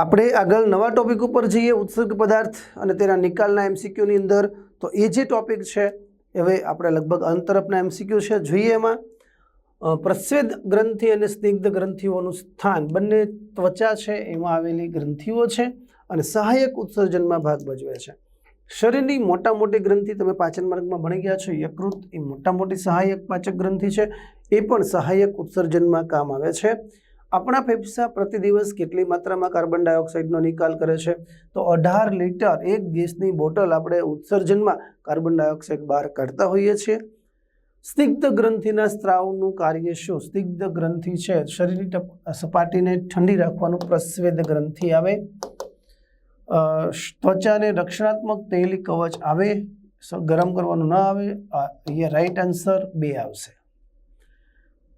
આપણે આગળ નવા ટોપિક ઉપર જઈએ, ઉત્સર્ગ પદાર્થ અને તેના નિકાલના એમસીક્યુની અંદર. તો એ જે ટોપિક છે, હવે આપણે લગભગ અંત તરફના એમસીક્યુ છે, જોઈએ એમાં. પ્રસ્વેદ ગ્રંથિ અને સ્નિગ્ધ ગ્રંથિઓનું સ્થાન. બંને ત્વચા છે, એમાં આવેલી ગ્રંથિઓ છે અને સહાયક ઉત્સર્જનમાં ભાગ ભજવે છે. શરીરની મોટા મોટી ગ્રંથિ તમે પાચન માર્ગમાં ભણી ગયા છો, યકૃત એ મોટા મોટી સહાયક પાચક ગ્રંથિ છે, એ પણ સહાયક ઉત્સર્જનમાં કામ આવે છે. આપણા ફેફસા પ્રતિ દિવસ કેટલી માત્રામાં કાર્બન ડાયોક્સાઇડનો નિકાલ કરે છે? તો અઢાર લીટર એક ગેસની બોટલ આપણે ઉત્સર્જનમાં કાર્બન ડાયોક્સાઇડ બહાર કાઢતા હોઈએ છીએ. સ્નિગ્ધ ગ્રંથિના સ્ત્રાવનું કાર્ય શું? સ્નિગ્ધ ગ્રંથિ છે. શરીરની સપાટીને ઠંડી રાખવાનું પ્રસ્વેદ ગ્રંથિ આવે. ત્વચાને રક્ષણાત્મક તેલી કવચ આવે. ગરમ કરવાનું ન આવે. અહીંયા રાઈટ આન્સર બે આવશે.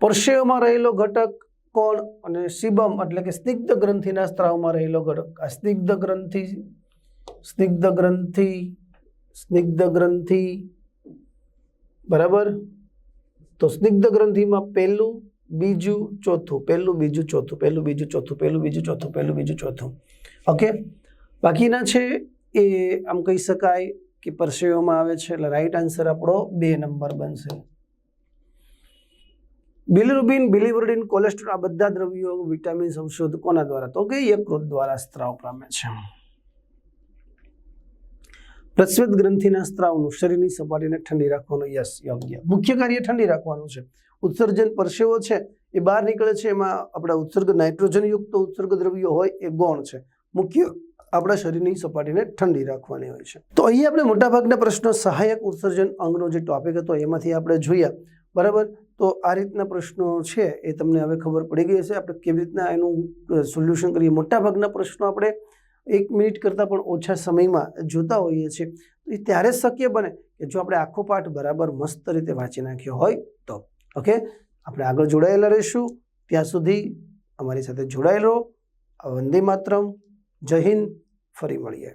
પરસેવમાં રહેલો ઘટક કોણ અને સિબમ એટલે કે સ્નિગ્ધ ગ્રંથિના સ્ત્રાવમાં રહેલો ઘટક. આ સ્નિગ્ધ ગ્રંથિ સ્નિગ્ધ ગ્રંથિ સ્નિગ્ધ ગ્રંથિ. બરાબર? તો સ્નિગ્ધ ગ્રંથિમાં પહેલું, બીજું, ચોથું. પહેલું, બીજું, ચોથું. પહેલું, બીજું, ચોથું. પહેલું, બીજું, ચોથું. પહેલું, બીજું, ચોથું. ઓકે? બાકીના છે એ, આમ કહી શકાય કે પરસેવામાં આવે છે. એટલે રાઈટ આન્સર આપણો બે નંબર બનશે. બિલિરુબિન, બિલિવર્ડિન, કોલેસ્ટ્રોલ આ બધા દ્રવ્યો વિટામિન ઔષધ કોના દ્વારા તો કે યકૃત દ્વારા સ્ત્રાવ પામે છે. પ્રસ્વેદ ગ્રંથિના સ્ત્રાવનું શરીરની સપાટીને ઠંડી રાખવાનું યસ, યોગ્ય. મુખ્ય કાર્ય ઠંડી રાખવાનું છે. ઉત્સર્જન પરસેવો છે, એ બહાર નીકળે છે, એમાં આપણા ઉત્સર્ગ નાઇટ્રોજનયુક્ત ઉત્સર્ગ દ્રવ્યો હોય એ ગૌણ છે. મુખ્ય આપણા શરીરની સપાટીને ઠંડી રાખવાની હોય છે. તો અહીં આપણે મોટાભાગના પ્રશ્નો સહાયક ઉત્સર્જન અંગનો જે ટોપિક હતો, એમાંથી આપણે જોયા. બરાબર? તો આ રીતના પ્રશ્નો છે, એ તમને હવે ખબર પડી ગઈ હશે. આપણે કેવી રીતના એનું સોલ્યુશન કરીએ? મોટાભાગના પ્રશ્નો આપણે એક મિનિટ કરતાં પણ ઓછા સમયમાં જોતા હોઈએ છીએ. એ ત્યારે શક્ય બને કે જો આપણે આખો પાઠ બરાબર મસ્ત રીતે વાંચી નાખ્યો હોય તો. ઓકે? આપણે આગળ જોડાયેલા રહીશું. ત્યાં સુધી અમારી સાથે જોડાયેલો રહો વંદે માતરમ. જય હિન્દ. ફરી મળીએ.